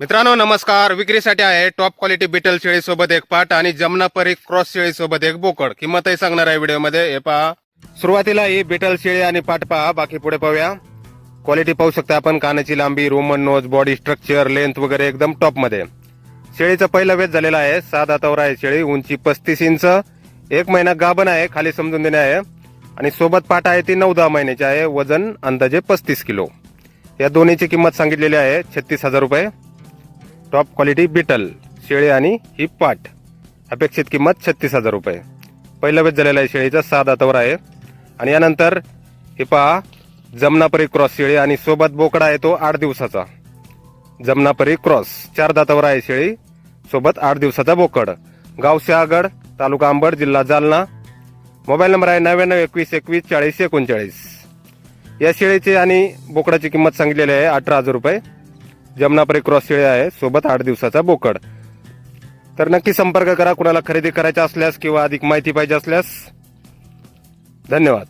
मित्रांनो नमस्कार. विक्रीसाठी आहे टॉप क्वालिटी बिटल शेळी सोबत एक पाट आणि जमनापरी क्रॉस शेळी सोबत एक बोकड. किंमतही सांगणार आहे व्हिडिओमध्ये. हे पहा. सुरुवातीला ही बिटल शेळी आणि पाट पहा. बाकी पुढे पाहूया. क्वालिटी पाहू शकता आपण. कानाची लांबी Roman nose body structure length वगैरे एकदम टॉपमध्ये शेळीचं पहिलं वेध झालेलं आहे. सात हातावर आहे शेळी. उंची पस्तीस इंच. एक महिना गाभण आहे. खाली समजून देणे आहे. आणि सोबत पाट आहे ती नऊ दहा महिन्याची आहे. वजन अंदाजे पस्तीस किलो. या दोन्हीची किंमत सांगितलेली आहे. छत्तीस हजार रुपये. टॉप क्वालिटी बिटल शेळी आणि ही पाट. अपेक्षित किंमत छत्तीस हजार रुपये. पहिलं वेध झालेला आहे शेळीचा सहा दातावर आहे. आणि यानंतर हे पहा जमनापरी क्रॉस शेळी आणि सोबत बोकडा आहे तो आठ दिवसाचा. जमनापरी क्रॉस चार दातावर आहे शेळी सोबत आठ दिवसाचा बोकड. गाव शहागड तालुका अंबड जिल्हा जालना. मोबाईल नंबर आहे नव्याण्णव एकवीस एकवीस चाळीस एकोणचाळीस. या शेळीची आणि बोकडाची किंमत सांगितलेली आहे अठरा हजार रुपये. जमनापरी क्रॉस शेळी आहे. सोबत आठ दिवसाचा बोकड. तर नक्की संपर्क करा. कुणाला खरेदी करायचा असल्यास किंवा अधिक माहिती पाहिजे असल्यास. धन्यवाद.